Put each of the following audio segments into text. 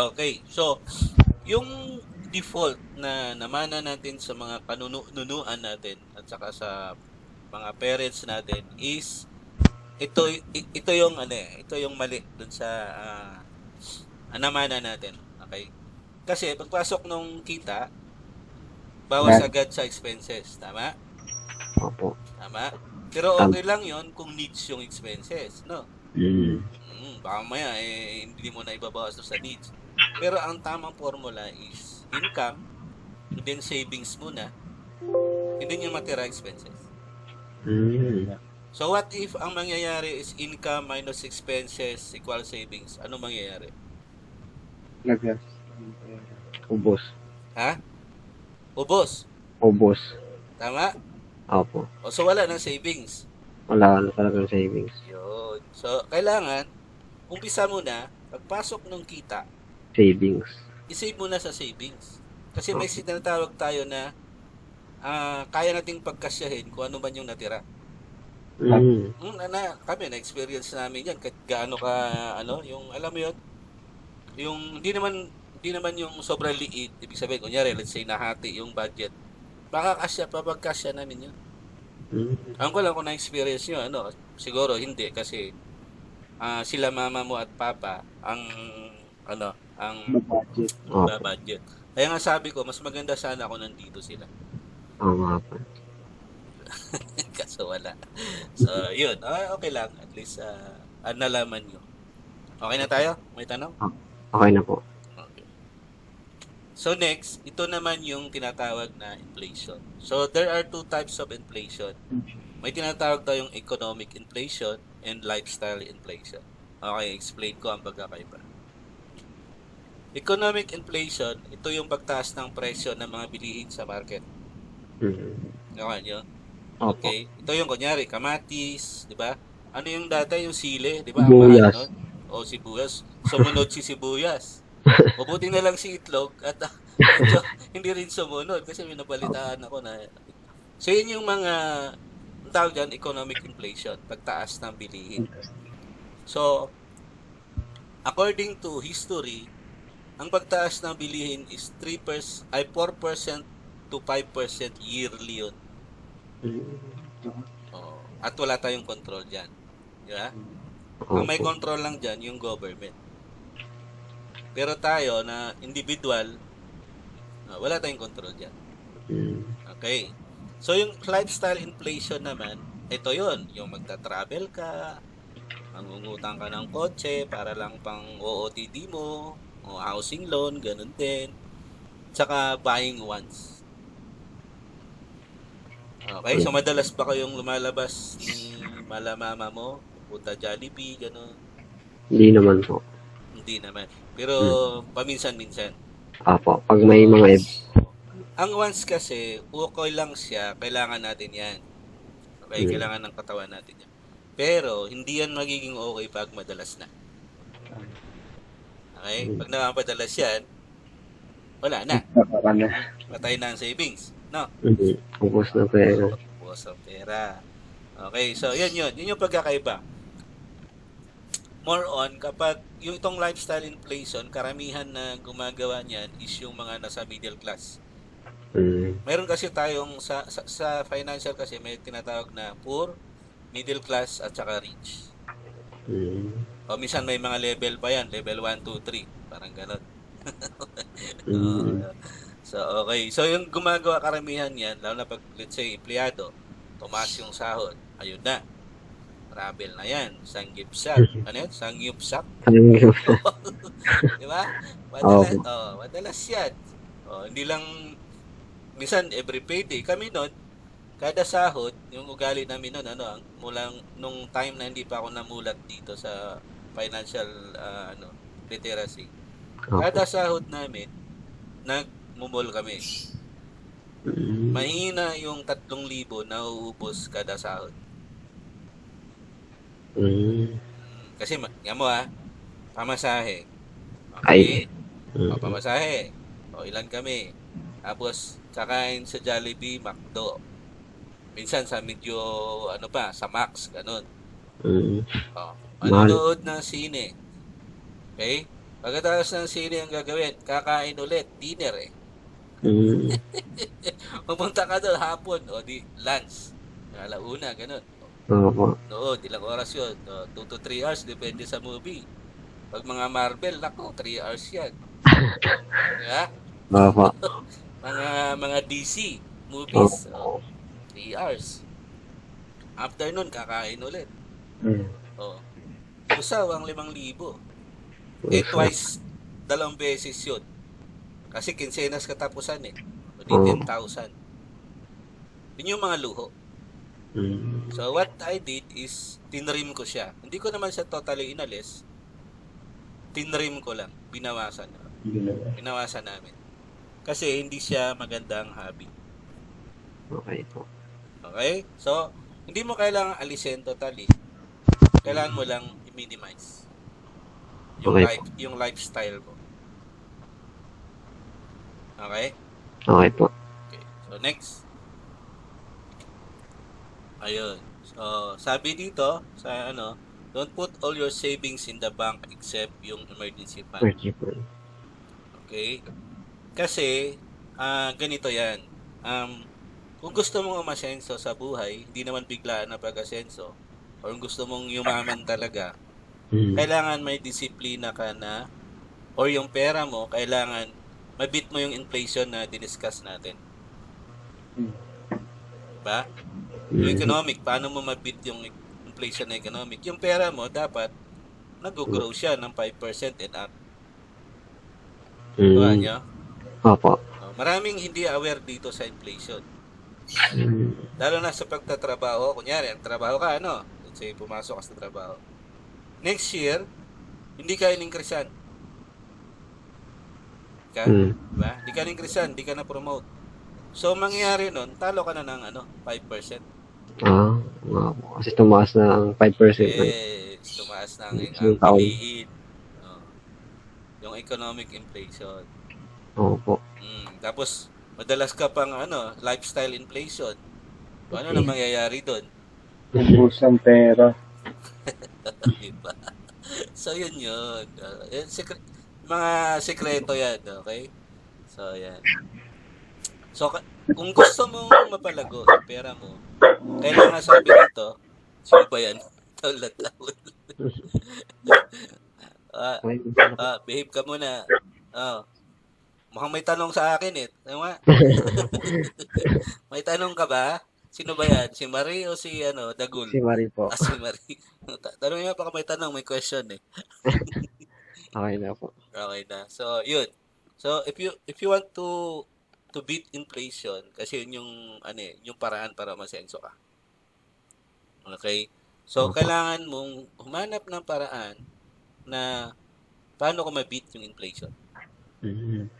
Okay. So, yung default na namana natin sa mga kanunuan natin at saka sa mga parents natin is ito ito yung ano eh, ito yung mali dun sa ah, namana natin. Okay? Kasi pagpasok nung kita, bawas agad sa expenses, tama? Opo. Tama? Pero okay lang 'yon kung needs yung expenses, no? Mm. Mm, baka maya eh, hindi mo na ibabawas sa needs. Pero ang tamang formula is income, then savings muna, and then yung matira expenses. Mm. So what if ang mangyayari is income minus expenses equal savings? Ano mangyayari? Nag-gas. Ubos. Ha? Ubos. Ubos. Tama? Opo. O so wala ng savings. Wala na talagang savings. Yun. So kailangan, umpisa muna, pagpasok ng kita, Savings. isave mo na sa savings. Kasi may sinatawag tayo na ah, kaya nating pagkasyahin kung ano man yung natira. Mm. Mm, na, kami, na-experience namin yan. Kahit gaano ka, ano, yung, alam mo yun, yung, hindi naman, hindi naman yung sobrang liit. Ibig sabihin, kunyari, let's say, nahati yung budget. Baka kasya, papagkasya namin yun. Mm. Ang ko lang kung na-experience nyo, ano, siguro hindi kasi ah, sila mama mo at papa ang, ano, ang Budget. Budget. Kaya nga sabi ko, mas maganda sana ako nandito sila. Oo nga po. Kaso wala. So, yun. Ah, okay lang. At least, ah, ah, nalaman nyo. Okay na tayo? May tanong? Okay na po. Okay. So, next, ito naman yung tinatawag na inflation. So, there are two types of inflation. May tinatawag tayong economic inflation and lifestyle inflation. Okay, explain ko ang pagkakaiba. Economic inflation, ito yung pagtaas ng presyo ng mga bilihin sa market. Mm. Okay nyo? Okay. Ito yung kunyari, kamatis, di ba? Ano yung dati, yung sile, di ba? Sibuyas. nun? O sibuyas. Sumunod si sibuyas. Mabuti na lang si itlog at ah, medyo hindi rin sumunod kasi may nabalitaan ako na So yun yung mga tawag dyan, economic inflation, pagtaas ng bilihin. So, according to history, ang pagtaas ng bilihin is 3% ay 4% to 5% yearly yun. Oo. At wala tayong control dyan. Di ba? Ang may control lang dyan, yung government. Pero tayo na individual, ah, wala tayong control dyan. Okay. So, yung lifestyle inflation naman, ito yon Yung magta-travel ka, mangungutang ka ng kotse para lang pang OOTD mo, o housing loan, ganun din. Tsaka buying once. Okay, so madalas ba kayong lumalabas ni mala mama mo? Punta Jollibee, ganun? Hindi naman po. Hindi naman. Pero paminsan-minsan. Opo. Pag may mga Ang once kasi, okay lang siya, kailangan natin yan. Okay, Mm. kailangan ng katawan natin yan. Pero, hindi yan magiging okay pag madalas na. Okay? Mm. Pag nakapadalas yan, wala na. Para na. Patay na ang savings. No? Mm. Ubos na pera. Buwas ang pera. Okay, so yan yun. Yun yung pagkakaiba. More on, kapag yung itong lifestyle inflation, karamihan na gumagawa niyan is yung mga nasa middle class. Mm. Meron kasi tayong sa, sa, sa financial kasi may tinatawag na poor, middle class at saka rich. Mm. O minsan may mga level pa yan, level 1, 2, 3, parang ganon. Mm. So okay, so yung gumagawa karamihan yan, lalo na pag let's say empleyado, tumaas yung sahod, ayun na. Travel na yan, sanggipsak. Ano yan? Sangyupsak. Di ba? Madalas, oh, madalas yan. Oh, hindi lang, minsan every payday. Kami noon, kada sahod, yung ugali namin noon, ano, ang- mula nung time na hindi pa ako namulat dito sa financial ah, ano, literacy. Kada sahod namin, nagmumol kami. Mm. Mahina yung 3,000 na uubos kada sahod. Mm. Kasi, ma- nga mo ah, pamasahe. Ay. O, Mm. pamasahe. O, ilan kami. Tapos, kakain sa Jollibee, McDo. Minsan sa medyo, ano pa, sa Max, ganun. Mm. O, Mahal. manonood ng sine. Okay? Pagkatapos ng sine ang gagawin, kakain ulit, dinner eh. Mm. Pupunta ka doon hapon, o di lunch. Alauna, ganun. Opo. Oo, ilang oras yun. 2 to 3 hours, depende sa movie. Pag mga Marvel, nako, 3 hours yan. Diba? Opo. Mga, mga DC movies, oh, 3 hours. After nun, kakain ulit. Mm. Oh. Usaw ang 5,000. Eh, twice, dalawang beses yun. Kasi kinsenas katapusan eh. O di Oo. 10,000. Yun yung mga luho. Mm. So what I did is tinrim ko siya. Hindi ko naman siya totally inalis. Tinrim ko lang, binawasan. Binawasan namin. Kasi hindi siya magandang hobby. Okay po. Okay? So, hindi mo kailangan alisin totally. Kailangan mo lang i-minimize. Yung, Okay. life, yung lifestyle mo. Okay? Okay po. Okay. So, next. Ayun. So, sabi dito, sa ano, don't put all your savings in the bank except yung emergency fund. Okay? Kasi, ah ganito yan. Um, kung gusto mong umasenso sa buhay, hindi naman biglaan na pag-asenso, or kung gusto mong yumaman talaga, Mm. kailangan may disiplina ka na, or yung pera mo, kailangan mabit mo yung inflation na diniscuss natin. Mm. Diba? Yung Mm. economic, paano mo mabit yung inflation na economic? Yung pera mo, dapat nag-grow siya ng 5% and up. Diba Mm. nyo? Opo. Maraming hindi aware dito sa inflation. Mm. Lalo na sa pagtatrabaho. Kunyari, ang trabaho ka, ano? Let's say, pumasok ka sa trabaho. Next year, hindi ka in-increasean. Ka? Mm. Diba? Hindi ka in-increasean, hindi ka na-promote. So, mangyayari nun, talo ka na ng ano, 5%. Ah, nga po. Kasi tumaas na ang 5%. Yes, tumaas na ang, Yung ang bilihin. Oh. Yung economic inflation. Opo. Mm, tapos, madalas ka pang ano, lifestyle inflation. So, ano Okay. na mangyayari doon? Ubus ang pera. diba? So, yun yun. Uh, yun sekre- mga sekreto yan, okay? So, yan. So, kung gusto mong mapalago yung pera mo, kailangan sabi dito, sino ba yan? Taul-taul. ah, Okay. ah, behave ka muna. Oh. Mukhang may tanong sa akin eh. Ano nga? may tanong ka ba? Sino ba yan? Si Marie o si ano, Dagul? Si Marie po. Ah, si Marie. Ta- Tanong niya baka may tanong, may question eh. Okay na po. Okay na. So, yun. So, if you if you want to to beat inflation, kasi yun yung ano eh, yung paraan para masenso ka. Okay? So, kailangan mong humanap ng paraan na paano ko ma-beat yung inflation. Mm.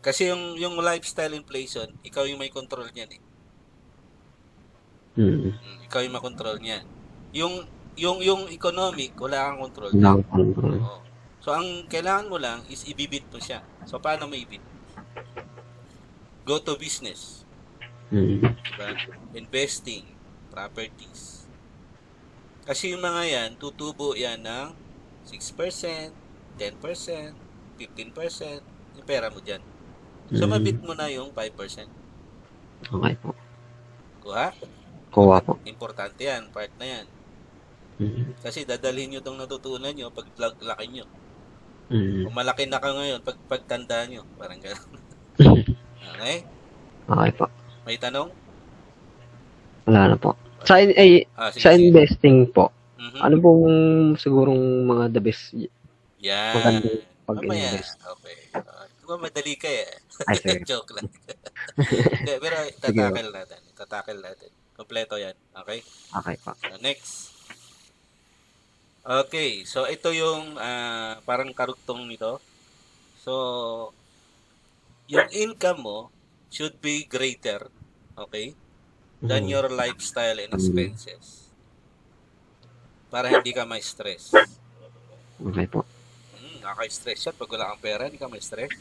Kasi yung yung lifestyle inflation, ikaw yung may control niyan eh. Mm. Mm, Ikaw yung makontrol niyan. Yung yung yung economic, wala kang control. Wala akong control. Oo. So, ang kailangan mo lang is ibibit mo siya. So, paano mo ibit? Go to business. Mm. Diba? Investing. Properties. Kasi yung mga yan, tutubo yan ng 6%, 10%, 15%, yung pera mo dyan. So, Mm. mabit mo na yung 5%. Okay po. Kuha? Kuha po. Importante yan. Part na yan. Mm. Kasi dadalhin nyo itong natutunan nyo pag laki nyo. Mm. Kung malaki na ka ngayon, pag pagtanda nyo. Parang gano'n. Okay? Okay po. May tanong? Wala na po. Sa, in- ay, Ah, sige, sa sige. investing po, Mhm. ano pong sigurong mga the best Yan. maganda Mamaya. pag-invest? Okay. Uh, di ba madali ka eh. Ay, sige. Joke lang. Hindi, pero tatakil natin. Tatakil natin. Kompleto yan. Okay? Okay po. So, next. Okay. So, ito yung ah, parang karugtong nito. So, yung income mo should be greater. Okay? Than Mm. your lifestyle and expenses. Para hindi ka may stress. Okay po. Hmm, nakaka-stress yan. Pag wala kang pera, hindi ka may stress.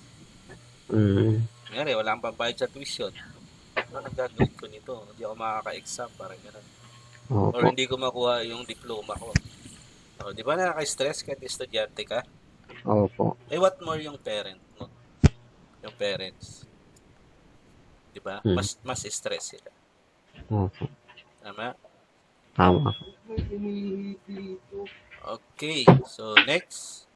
Mm. Ngayon, wala kang pambayad sa tuition ano, nagdadog ko nito. Hindi ako makaka-exam, parang gano'n. Oh, Or hindi ko makuha yung diploma ko. Oh, di ba nakaka-stress kahit estudyante ka? Opo. Eh, what more yung parent mo? Yung parents. Di ba? Hmm. Mas, mas stress sila. Opo. Tama? Tama. Okay, so next.